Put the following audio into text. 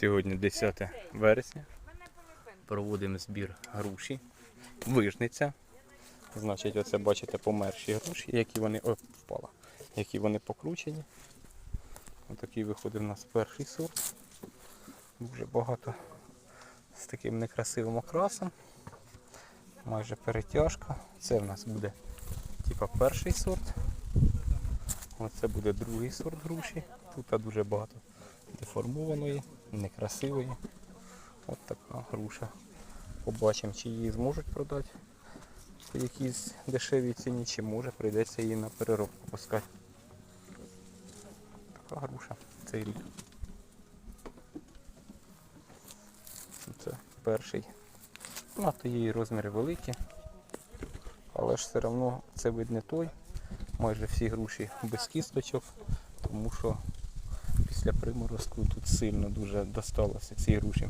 Сьогодні 10 вересня. Проводимо збір груші. Вижниця. Значить, оце бачите померші груші, які вони. О, впала. Які вони покручені. Отакий виходить у нас перший сорт. Дуже багато з таким некрасивим окрасом. Майже перетяжка. Це в нас буде типа перший сорт. Оце буде другий сорт груші. Тут дуже багато деформованої, некрасивої. От така груша. Побачимо, чи її зможуть продати по якійсь дешевій ціні, чи може прийдеться її на переробку пускати. Така груша цей рік. Це перший. Ну, то її розміри великі. Але ж все одно це вид не той. Майже всі груші без кісточок, тому що після приморозку тут сильно дуже досталося цій груші.